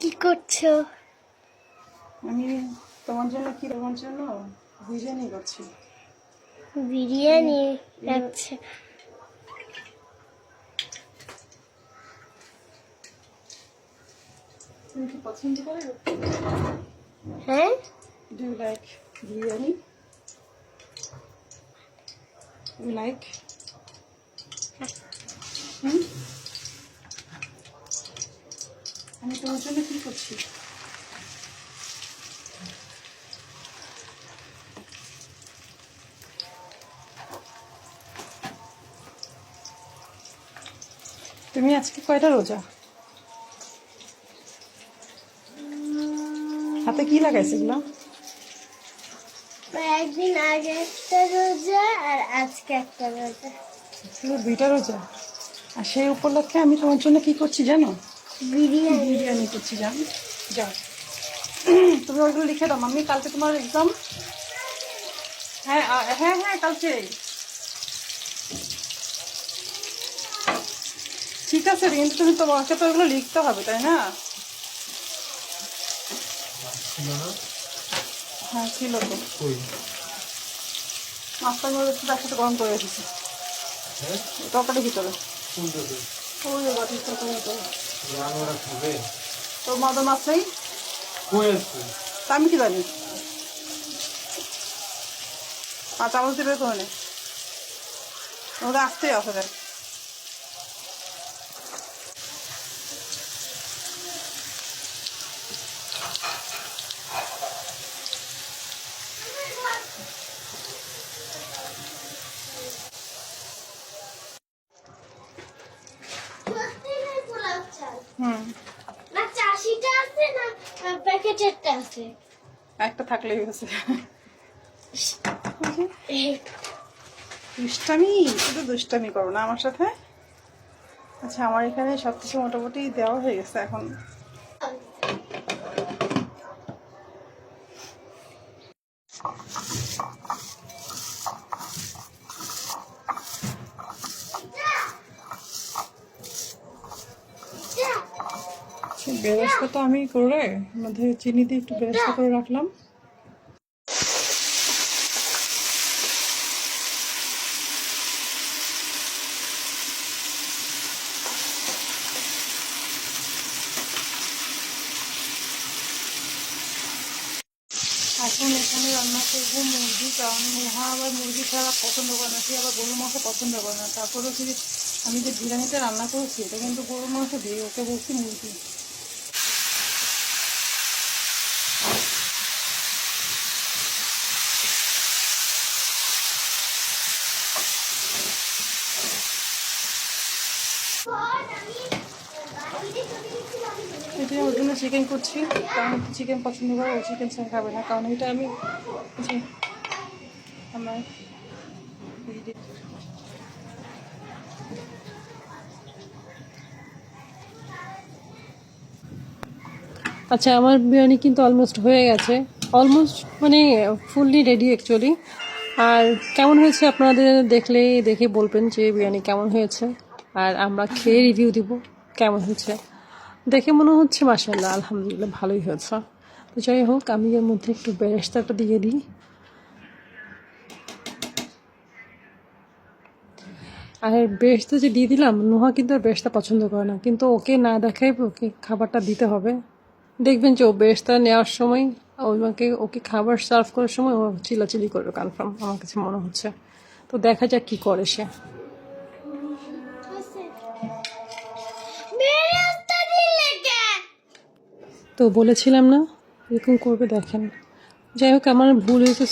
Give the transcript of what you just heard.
কি করছ? আমি তোমার জন্য কি তোমার জন্য বিরিয়ানি করছি। বিরিয়ানি? আচ্ছা। তুমি কি পছন্দ করে? হ্যাঁ? Do you like biryani you like hmm? আমি তোমার জন্য কি করছি? তুমি আজকে কয়টা রোজা? হাতে কি লাগাইছে এগুলো? একদিন আগে একটা রোজা আর আজকে একটা রোজা। শুধু দুইটা রোজা? আর সেই উপলক্ষে আমি তোমার জন্য কি করছি জানো? বিরিয়ানি। বিরিয়ানি করছি জানো? যাও। তুমি ওইগুলো লিখে দাও মাম্মি কালকে তোমার এক্সাম হ্যাঁ হ্যাঁ হ্যাঁ কালকে। ঠিক আছে কিন্তু তুমি তোমাকে তো ওগুলো লিখতে হবে তাই না? হ্যাঁ ছিল তো। মাছটাগুলো একটু একসাথে গরম করে রেখেছি। তরকারির ভিতরে। ওই যে বাটির তরকারির ভিতরে তোর মাছ নেই তা আমি কি জানি? আর চামচ নে। আসতেই আসে দেখ হুম। না চাষিটা আছে না প্যাকেটেরটা আছে? একটা থাকলেই দুষ্টামি? শুধু দুষ্টামি করো না আমার সাথে? আচ্ছা আমার এখানে সব কিছু মোটামুটি দেওয়া হয়ে গেছে এখন। বেরেস্তা তো আমি করে মধ্যে চিনি দিয়ে একটু বেরেস্তা করে রাখলাম। এখন এখানে রান্না করব মুরগি, কারণ মহা আবার মুরগি ছাড়া পছন্দ করে না, সে আবার গরু মাংস পছন্দ করে না। তারপরেও কি আমি যে বিরিয়ানিটা রান্না করেছি, এটা কিন্তু গরু মাংস দিয়ে ওকে বলছি মুরগি। এটা ওর জন্য চিকেন করছি। কারণ চিকেন পছন্দ করে, ও চিকেন ছাড়া খাবে না। কারণ এটা আমি আমার আচ্ছা আমার বিরিয়ানি কিন্তু অলমোস্ট হয়ে গেছে। অলমোস্ট মানে ফুললি রেডি অ্যাকচুয়ালি আর কেমন হয়েছে আপনাদের দেখলেই দেখে বলবেন যে বিরিয়ানি কেমন হয়েছে? আর আমরা খেয়ে রিভিউ দিব কেমন হয়েছে। দেখে মনে হচ্ছে মাসাল্লাহ আলহামদুলিল্লাহ ভালোই হয়েছে। তো যাই হোক, আমি এর মধ্যে একটু বেরেস্তাটা দিয়ে দিই। আর বেরেস্তা যে দিয়ে দিলাম, নোহা কিন্তু আর বেরেস্তা পছন্দ করে না। কিন্তু ওকে না দেখাই ওকে খাবারটা দিতে হবে। দেখবেন যে ও বেরেস্তা নেওয়ার সময়, ওকে ওকে খাবার সার্ভ করার সময় ও চিলাচিলি করবে কনফার্ম আমার কাছে মনে হচ্ছে। তো দেখা যাক কি করে সে। তো বলেছিলাম না এরকম করবে দেখেন। যাই হোক আমার ভুল হয়েছে